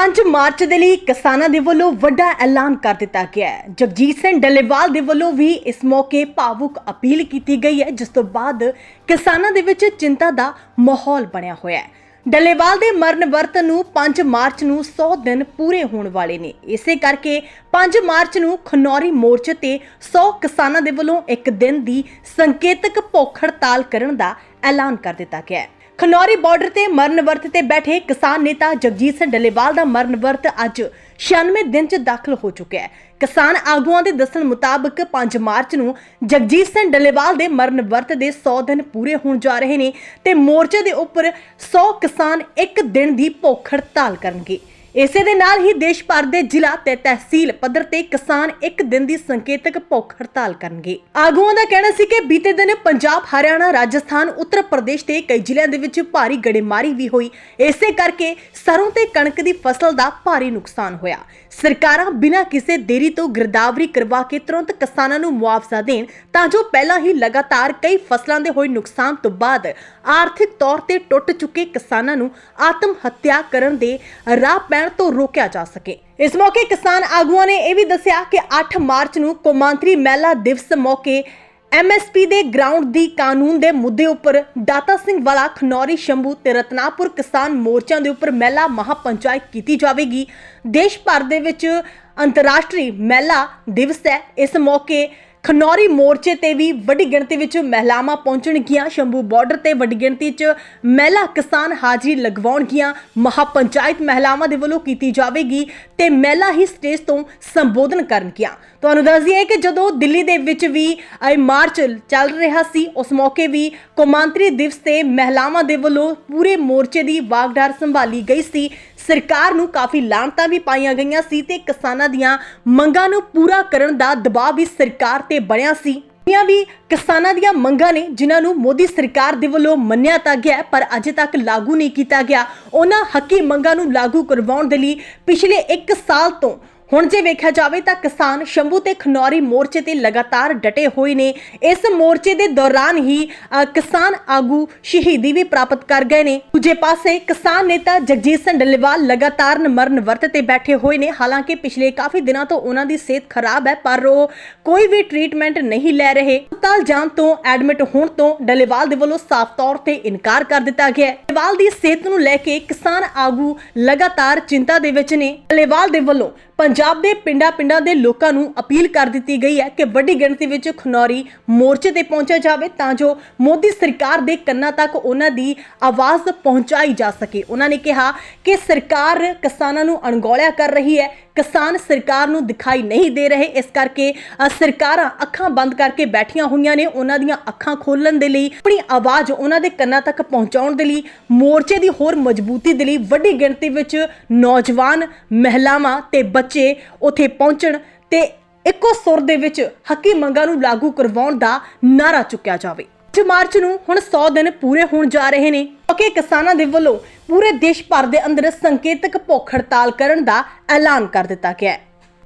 5 March ਦੇ ਲਈ ਕਿਸਾਨਾਂ ਦੇ ਵੱਲੋਂ ਵੱਡਾ ਐਲਾਨ ਕਰ ਦਿੱਤਾ ਗਿਆ ਹੈ। ਜਗਜੀਤ ਸਿੰਘ ਡੱਲੇਵਾਲ ਦੇ ਵੱਲੋਂ ਵੀ ਇਸ ਮੌਕੇ ਭਾਵੁਕ ਅਪੀਲ ਕੀਤੀ ਗਈ ਹੈ, ਜਿਸ ਤੋਂ ਬਾਅਦ ਕਿਸਾਨਾਂ ਦੇ ਵਿੱਚ ਚਿੰਤਾ ਦਾ ਮਾਹੌਲ ਬਣਿਆ ਹੋਇਆ ਹੈ। ਡੱਲੇਵਾਲ ਦੇ ਮਰਨ ਵਰਤ ਨੂੰ 5 ਮਾਰਚ ਨੂੰ 100 ਦਿਨ ਪੂਰੇ ਹੋਣ ਵਾਲੇ ਨੇ। ਇਸੇ ਕਰਕੇ 5 ਮਾਰਚ ਨੂੰ ਖਨੌਰੀ ਮੋਰਚੇ ਤੇ 100 ਕਿਸਾਨਾਂ ਦੇ ਵੱਲੋਂ ਇੱਕ ਦਿਨ ਦੀ ਸੰਕੇਤਕ ਭੁੱਖ ਹੜਤਾਲ ਕਰਨ ਦਾ ਐਲਾਨ ਕਰ ਦਿੱਤਾ ਗਿਆ ਹੈ। ਖਨੌਰੀ ਬਾਰਡਰ ਤੇ ਮਰਨ ਵਰਤ ਤੇ ਬੈਠੇ ਕਿਸਾਨ ਨੇਤਾ ਜਗਜੀਤ ਸਿੰਘ ਡੱਲੇਵਾਲ ਦਾ ਮਰਨ ਵਰਤ ਅੱਜ 96 ਦਿਨ ਚ ਦਾਖਲ ਹੋ ਚੁੱਕਿਆ ਹੈ। ਕਿਸਾਨ ਆਗੂਆਂ ਦੇ ਦੱਸਣ ਮੁਤਾਬਕ 5 ਮਾਰਚ ਨੂੰ ਜਗਜੀਤ ਸਿੰਘ ਡੱਲੇਵਾਲ ਦੇ ਮਰਨ ਵਰਤ ਦੇ 100 ਦਿਨ ਪੂਰੇ ਹੋਣ ਜਾ ਰਹੇ ਨੇ ਤੇ ਮੋਰਚੇ ਦੇ ਉੱਪਰ 100 ਕਿਸਾਨ ਇੱਕ ਦਿਨ ਦੀ ਭੁੱਖ ਹੜਤਾਲ ਕਰਨਗੇ। ਇਸੇ ਦੇ ਨਾਲ ਹੀ ਦੇਸ਼ ਭਰ ਦੇ ਜ਼ਿਲ੍ਹਾ ਤੇ ਤਹਿਸੀਲ ਪੱਧਰ ਤੇ ਕਿਸਾਨ ਇੱਕ ਦਿਨ ਦੀ ਸੰਕੇਤਕ ਭੁੱਖ ਹੜਤਾਲ ਕਰਨਗੇ। ਆਗੂਆਂ ਦਾ ਕਹਿਣਾ ਸੀ ਕਿ ਬੀਤੇ ਦਿਨ ਪੰਜਾਬ, ਹਰਿਆਣਾ, ਰਾਜਸਥਾਨ, ਉੱਤਰ ਪ੍ਰਦੇਸ਼ ਤੇ ਕਈ ਜ਼ਿਲ੍ਹਿਆਂ ਦੇ ਵਿੱਚ ਭਾਰੀ ਗੜੇਮਾਰੀ ਵੀ ਹੋਈ। ਇਸੇ ਕਰਕੇ ਸਰੋਂ ਤੇ ਕਣਕ ਦੀ ਫਸਲ ਦਾ ਭਾਰੀ ਨੁਕਸਾਨ ਹੋਇਆ। ਸਰਕਾਰਾਂ ਬਿਨਾਂ ਕਿਸੇ ਦੇਰੀ ਤੋਂ ਗਿਰਦਾਵਰੀ ਕਰਵਾ ਕੇ ਤੁਰੰਤ ਕਿਸਾਨਾਂ ਨੂੰ ਮੁਆਵਜ਼ਾ ਦੇਣ, ਤਾਂ ਜੋ ਪਹਿਲਾਂ ਹੀ ਲਗਾਤਾਰ ਕਈ ਫਸਲਾਂ ਦੇ ਹੋਏ ਨੁਕਸਾਨ ਤੋਂ ਬਾਅਦ ਆਰਥਿਕ ਤੌਰ ਤੇ ਟੁੱਟ ਚੁੱਕੇ ਕਿਸਾਨਾਂ ਨੂੰ ਆਤਮ ਹੱਤਿਆ ਕਰਨ ਦੇ ਰਾਹ ਪੈਣ ਤੋਂ ਰੋਕਿਆ ਜਾ ਸਕੇ। ਇਸ ਮੌਕੇ ਕਿਸਾਨ ਆਗੂਆਂ ਨੇ ਇਹ ਵੀ ਦੱਸਿਆ ਕਿ 8 ਮਾਰਚ ਨੂੰ ਕੌਮਾਂਤਰੀ ਮਹਿਲਾ ਦਿਵਸ ਮੌਕੇ ਐਮਐਸਪੀ ਦੇ ਗਰਾਊਂਡ ਦੀ ਕਾਨੂੰਨ ਦੇ ਮੁੱਦੇ ਉੱਪਰ ਦਾਤਾ ਸਿੰਘ ਵਾਲਾ ਖਨੌਰੀ ਸ਼ੰਭੂ ਤੇ ਰਤਨਾਪੁਰ ਕਿਸਾਨ ਮੋਰਚਿਆਂ ਦੇ ਉੱਪਰ ਮਹਿਲਾ ਮਹਾਪੰਚਾਇਤ ਕੀਤੀ ਜਾਵੇਗੀ। ਦੇਸ਼ ਭਰ ਦੇ ਵਿੱਚ ਅੰਤਰਰਾਸ਼ਟਰੀ ਮਹਿਲਾ ਦਿਵਸ ਹੈ। ਇਸ ਮੌਕੇ ਖਨੌਰੀ ਮੋਰਚੇ ਤੇ ਵੀ ਵੱਡੀ ਗਿਣਤੀ ਵਿੱਚ ਮਹਿਲਾਵਾਂ ਪਹੁੰਚਣਗੀਆਂ। ਸ਼ੰਭੂ ਬਾਰਡਰ ਤੇ ਵੱਡੀ ਗਿਣਤੀ 'ਚ ਮਹਿਲਾ ਕਿਸਾਨ ਹਾਜ਼ਰੀ ਲਗਵਾਉਣਗੀਆਂ। ਮਹਾਪੰਚਾਇਤ ਮਹਿਲਾਵਾਂ ਦੇ ਵੱਲੋਂ ਕੀਤੀ ਜਾਵੇਗੀ ਤੇ ਮਹਿਲਾ ਹੀ ਸਟੇਜ ਤੋਂ ਸੰਬੋਧਨ ਕਰਨਗੀਆਂ। ਤੁਹਾਨੂੰ ਦੱਸ ਦਈਏ ਕਿ ਜਦੋਂ ਦਿੱਲੀ ਦੇ ਵਿੱਚ ਵੀ ਇਹ ਮਾਰਚ ਚੱਲ ਰਿਹਾ ਸੀ, ਉਸ ਮੌਕੇ ਵੀ ਕੌਮਾਂਤਰੀ ਦਿਵਸ ਤੇ ਮਹਿਲਾਵਾਂ ਦੇ ਵੱਲੋਂ ਪੂਰੇ ਮੋਰਚੇ ਦੀ ਵਾਗਡਾਰ ਸੰਭਾਲੀ ਗਈ ਸੀ। ਸਰਕਾਰ ਨੂੰ ਕਾਫੀ ਲਾਂਤਾਂ ਵੀ ਪਾਈਆਂ ਗਈਆਂ ਸੀ ਤੇ ਕਿਸਾਨਾਂ ਦੀਆਂ ਮੰਗਾਂ ਨੂੰ ਪੂਰਾ ਕਰਨ ਦਾ ਦਬਾਅ ਵੀ ਸਰਕਾਰ ਤੇ ਬਣਿਆ ਸੀ। ਇਹ ਵੀ ਕਿਸਾਨਾਂ ਦੀਆਂ ਮੰਗਾਂ ਨੇ, ਜਿਨ੍ਹਾਂ ਨੂੰ ਮੋਦੀ ਸਰਕਾਰ ਦੇ ਵੱਲੋਂ ਮੰਨਿਆ ਤਾਂ ਗਿਆ, ਪਰ ਅਜੇ ਤੱਕ ਲਾਗੂ ਨਹੀਂ ਕੀਤਾ ਗਿਆ। ਉਹਨਾਂ ਹੱਕੀ ਮੰਗਾਂ ਨੂੰ ਲਾਗੂ ਕਰਵਾਉਣ ਦੇ ਲਈ ਪਿਛਲੇ 1 ਸਾਲ ਤੋਂ ਹੁਣ ਜੇ ਵੇਖਿਆ ਜਾਵੇ ਤਾਂ ਕਿਸਾਨ ਸ਼ੰਭੂ ਤੇ ਖਨੌਰੀ ਮੋਰਚੇ ਤੇ ਲਗਾਤਾਰ ਡਟੇ ਹੋਏ ਨੇ। ਇਸ ਮੋਰਚੇ ਦੇ ਦੌਰਾਨ ਹੀ ਕਿਸਾਨ ਆਗੂ ਸ਼ਹੀਦੀ ਵੀ ਪ੍ਰਾਪਤ ਕਰ ਗਏ ਨੇ। ਦੂਜੇ ਪਾਸੇ ਕਿਸਾਨ ਨੇਤਾ ਜਗਜੀਤ ਸਿੰਘ ਡੱਲੇਵਾਲ ਲਗਾਤਾਰ ਮਰਨ ਵਰਤ ਤੇ ਬੈਠੇ ਹੋਏ ਨੇ। ਹਾਲਾਂਕਿ ਪਿਛਲੇ ਕਾਫੀ ਦਿਨਾਂ ਤੋਂ ਉਹਨਾਂ ਦੀ ਸਿਹਤ ਖਰਾਬ ਹੈ, ਪਰ ਉਹ ਕੋਈ ਵੀ ਟ੍ਰੀਟਮੈਂਟ ਨਹੀਂ ਲੈ ਰਹੇ। ਹਸਪਤਾਲ ਜਾਣ ਤੋਂ ਐਡਮਿਟ ਹੋਣ ਤੋਂ ਡੱਲੇਵਾਲ ਦੇ ਵੱਲੋਂ ਸਾਫ਼ ਤੌਰ ਤੇ ਇਨਕਾਰ ਕਰ ਦਿੱਤਾ ਗਿਆ ਹੈ। ਡੱਲੇਵਾਲ ਦੀ ਸਿਹਤ ਨੂੰ ਲੈ ਕੇ ਕਿਸਾਨ ਆਗੂ ਲਗਾਤਾਰ ਚਿੰਤਾ ਦੇ ਵਿੱਚ ਨੇ। ਡੱਲੇਵਾਲ ਦੇ ਵੱਲੋਂ ਪੰਜਾਬ ਦੇ ਪਿੰਡਾਂ-ਪਿੰਡਾਂ ਦੇ ਲੋਕਾਂ ਨੂੰ ਅਪੀਲ ਕਰ ਦਿੱਤੀ ਗਈ ਹੈ ਕਿ ਵੱਡੀ ਗਿਣਤੀ ਵਿੱਚ ਖਨੌਰੀ ਮੋਰਚੇ ਤੇ ਪਹੁੰਚਿਆ ਜਾਵੇ ਤਾਂ ਜੋ ਮੋਦੀ ਸਰਕਾਰ ਦੇ ਕੰਨਾਂ ਤੱਕ ਉਹਨਾਂ ਦੀ ਆਵਾਜ਼ ਪਹੁੰਚਾਈ ਜਾ ਸਕੇ। ਉਹਨਾਂ ਨੇ ਕਿਹਾ ਕਿ ਸਰਕਾਰ ਕਿਸਾਨਾਂ ਨੂੰ ਅਣਗੌਲਿਆ ਕਰ ਰਹੀ ਹੈ। ਕਿਸਾਨ ਸਰਕਾਰ ਨੂੰ ਦਿਖਾਈ ਨਹੀਂ ਦੇ ਰਹੇ। ਇਸ ਕਰਕੇ ਸਰਕਾਰਾਂ ਅੱਖਾਂ ਬੰਦ ਕਰਕੇ ਬੈਠੀਆਂ ਹੋਈਆਂ ਨੇ ਉਹਨਾਂ ਦੀਆਂ ਅੱਖਾਂ ਖੋਲਣ ਦੇ ਲਈ। ਆਪਣੀ ਆਵਾਜ਼ ਉਹਨਾਂ ਦੇ ਕੰਨਾਂ ਤੱਕ ਪਹੁੰਚਾਉਣ ਦੇ ਲਈ, ਮੋਰਚੇ ਦੀ ਹੋਰ ਮਜ਼ਬੂਤੀ ਦੇ ਲਈ ਵੱਡੀ ਗਿਣਤੀ ਵਿੱਚ ਨੌਜਵਾਨ, ਮਹਿਲਾਵਾਂ ਤੇ ਬੱਚੇ ਉੱਥੇ ਪਹੁੰਚਣ ਤੇ ਇੱਕੋ ਸੁਰ ਦੇ ਵਿੱਚ ਹੱਕੀ ਮੰਗਾਂ ਨੂੰ ਲਾਗੂ ਕਰਵਾਉਣ ਦਾ ਨਾਰਾ ਚੁੱਕਿਆ ਜਾਵੇ। 5 ਮਾਰਚ ਨੂੰ ਹੁਣ 100 ਦਿਨ ਪੂਰੇ ਹੋਣ ਜਾ ਰਹੇ ਨੇ। ਕਿਉਂਕਿ ਕਿਸਾਨਾਂ ਦੇ ਵੱਲੋਂ ਪੂਰੇ ਦੇਸ਼ ਭਰ ਦੇ ਅੰਦਰ ਸੰਕੇਤਕ ਭੁੱਖ ਹੜਤਾਲ ਕਰਨ ਦਾ ਐਲਾਨ ਕਰ ਦਿੱਤਾ ਗਿਆ ਹੈ।